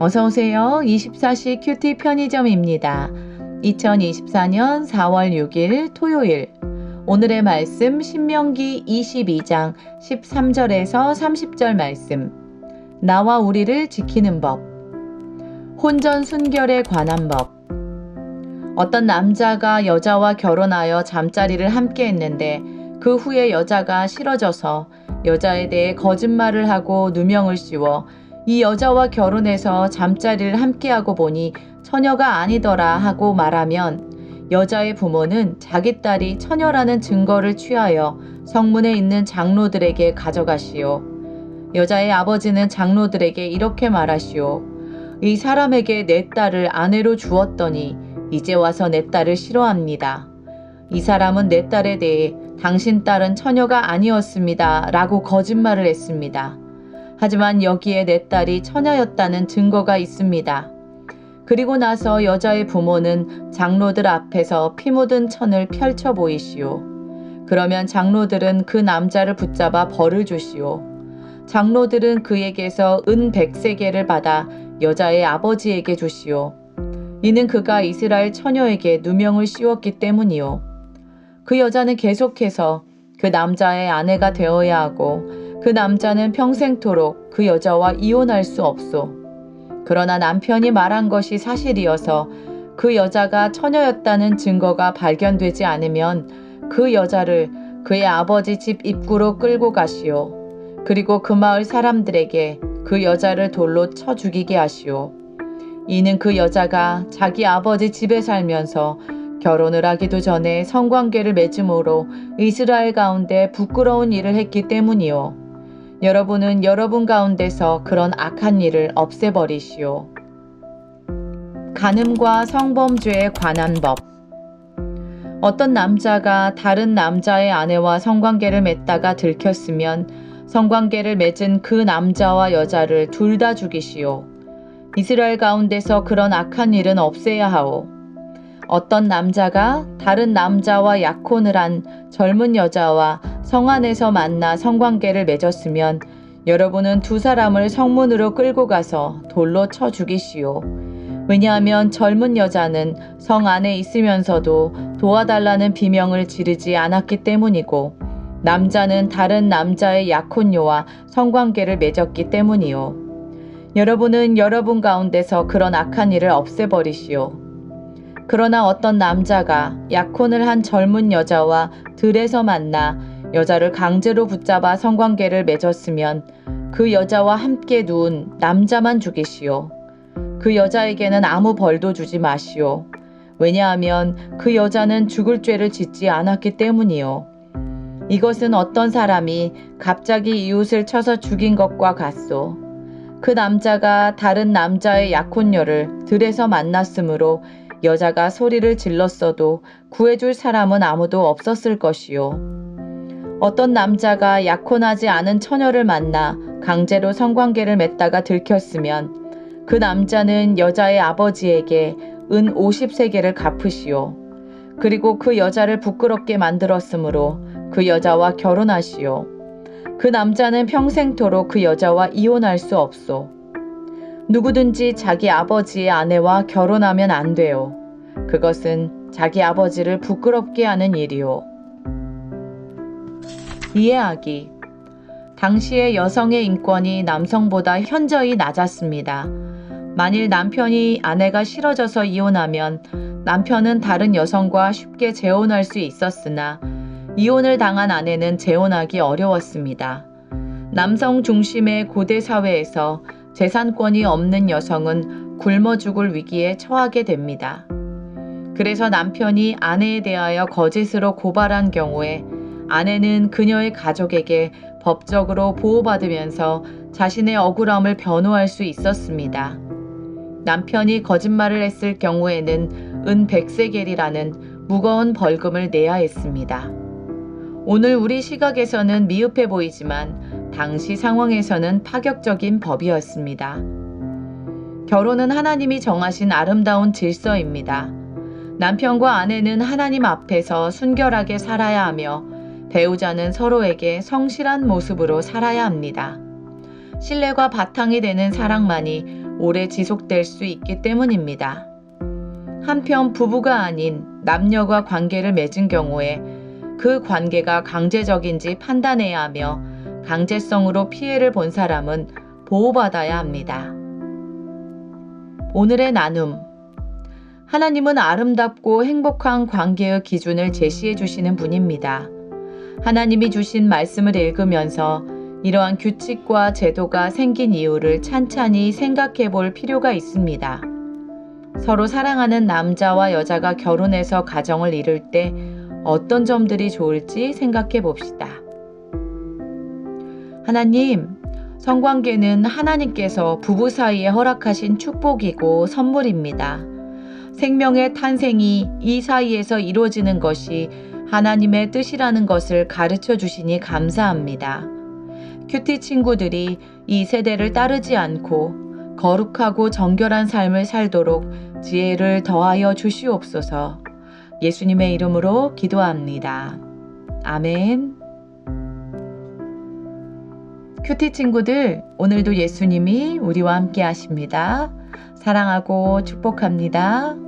어서오세요. 24시 큐티 편의점입니다. 2024년 4월 6일 토요일. 오늘의 말씀 신명기 22장 13절에서 30절 말씀. 나와 우리를 지키는 법. 혼전 순결에 관한 법. 어떤 남자가 여자와 결혼하여 잠자리를 함께 했는데 그 후에 여자가 싫어져서 여자에 대해 거짓말을 하고 누명을 씌워 이 여자와 결혼해서 잠자리를 함께하고 보니 처녀가 아니더라 하고 말하면 여자의 부모는 자기 딸이 처녀라는 증거를 취하여 성문에 있는 장로들에게 가져가시오. 여자의 아버지는 장로들에게 이렇게 말하시오. 이 사람에게 내 딸을 아내로 주었더니 이제 와서 내 딸을 싫어합니다. 이 사람은 내 딸에 대해 당신 딸은 처녀가 아니었습니다. 라고 거짓말을 했습니다. 하지만 여기에 내 딸이 처녀였다는 증거가 있습니다. 그리고 나서 여자의 부모는 장로들 앞에서 피 묻은 천을 펼쳐 보이시오. 그러면 장로들은 그 남자를 붙잡아 벌을 주시오. 장로들은 그에게서 은 백세계를 받아 여자의 아버지에게 주시오. 이는 그가 이스라엘 처녀에게 누명을 씌웠기 때문이요. 그 여자는 계속해서 그 남자의 아내가 되어야 하고 그 남자는 평생토록 그 여자와 이혼할 수 없소. 그러나 남편이 말한 것이 사실이어서 그 여자가 처녀였다는 증거가 발견되지 않으면 그 여자를 그의 아버지 집 입구로 끌고 가시오. 그리고 그 마을 사람들에게 그 여자를 돌로 쳐 죽이게 하시오. 이는 그 여자가 자기 아버지 집에 살면서 결혼을 하기도 전에 성관계를 맺음으로 이스라엘 가운데 부끄러운 일을 했기 때문이요. 여러분은 여러분 가운데서 그런 악한 일을 없애버리시오. 간음과 성범죄에 관한 법. 어떤 남자가 다른 남자의 아내와 성관계를 맺다가 들켰으면 성관계를 맺은 그 남자와 여자를 둘 다 죽이시오. 이스라엘 가운데서 그런 악한 일은 없애야 하오. 어떤 남자가 다른 남자와 약혼을 한 젊은 여자와 성 안에서 만나 성관계를 맺었으면 여러분은 두 사람을 성문으로 끌고 가서 돌로 쳐 죽이시오. 왜냐하면 젊은 여자는 성 안에 있으면서도 도와달라는 비명을 지르지 않았기 때문이고 남자는 다른 남자의 약혼녀와 성관계를 맺었기 때문이요. 여러분은 여러분 가운데서 그런 악한 일을 없애버리시오. 그러나 어떤 남자가 약혼을 한 젊은 여자와 들에서 만나 여자를 강제로 붙잡아 성관계를 맺었으면 그 여자와 함께 누운 남자만 죽이시오. 그 여자에게는 아무 벌도 주지 마시오. 왜냐하면 그 여자는 죽을 죄를 짓지 않았기 때문이요. 이것은 어떤 사람이 갑자기 이웃을 쳐서 죽인 것과 같소. 그 남자가 다른 남자의 약혼녀를 들에서 만났으므로 여자가 소리를 질렀어도 구해줄 사람은 아무도 없었을 것이요. 어떤 남자가 약혼하지 않은 처녀를 만나 강제로 성관계를 맺다가 들켰으면 그 남자는 여자의 아버지에게 은 50세계를 갚으시오. 그리고 그 여자를 부끄럽게 만들었으므로 그 여자와 결혼하시오. 그 남자는 평생토록 그 여자와 이혼할 수 없소. 누구든지 자기 아버지의 아내와 결혼하면 안 돼요. 그것은 자기 아버지를 부끄럽게 하는 일이요. 이해하기. 당시의 여성의 인권이 남성보다 현저히 낮았습니다. 만일 남편이 아내가 싫어져서 이혼하면 남편은 다른 여성과 쉽게 재혼할 수 있었으나 이혼을 당한 아내는 재혼하기 어려웠습니다. 남성 중심의 고대 사회에서 재산권이 없는 여성은 굶어 죽을 위기에 처하게 됩니다. 그래서 남편이 아내에 대하여 거짓으로 고발한 경우에 아내는 그녀의 가족에게 법적으로 보호받으면서 자신의 억울함을 변호할 수 있었습니다. 남편이 거짓말을 했을 경우에는 은 백세겔이라는 무거운 벌금을 내야 했습니다. 오늘 우리 시각에서는 미흡해 보이지만 당시 상황에서는 파격적인 법이었습니다. 결혼은 하나님이 정하신 아름다운 질서입니다. 남편과 아내는 하나님 앞에서 순결하게 살아야 하며 배우자는 서로에게 성실한 모습으로 살아야 합니다. 신뢰가 바탕이 되는 사랑만이 오래 지속될 수 있기 때문입니다. 한편 부부가 아닌 남녀가 관계를 맺은 경우에 그 관계가 강제적인지 판단해야 하며 강제성으로 피해를 본 사람은 보호받아야 합니다. 오늘의 나눔. 하나님은 아름답고 행복한 관계의 기준을 제시해 주시는 분입니다. 하나님이 주신 말씀을 읽으면서 이러한 규칙과 제도가 생긴 이유를 찬찬히 생각해 볼 필요가 있습니다. 서로 사랑하는 남자와 여자가 결혼해서 가정을 이룰 때 어떤 점들이 좋을지 생각해 봅시다. 하나님, 성관계는 하나님께서 부부 사이에 허락하신 축복이고 선물입니다. 생명의 탄생이 이 사이에서 이루어지는 것이 하나님의 뜻이라는 것을 가르쳐 주시니 감사합니다. 큐티 친구들이 이 세대를 따르지 않고 거룩하고 정결한 삶을 살도록 지혜를 더하여 주시옵소서. 예수님의 이름으로 기도합니다. 아멘. 큐티 친구들, 오늘도 예수님이 우리와 함께 하십니다. 사랑하고 축복합니다.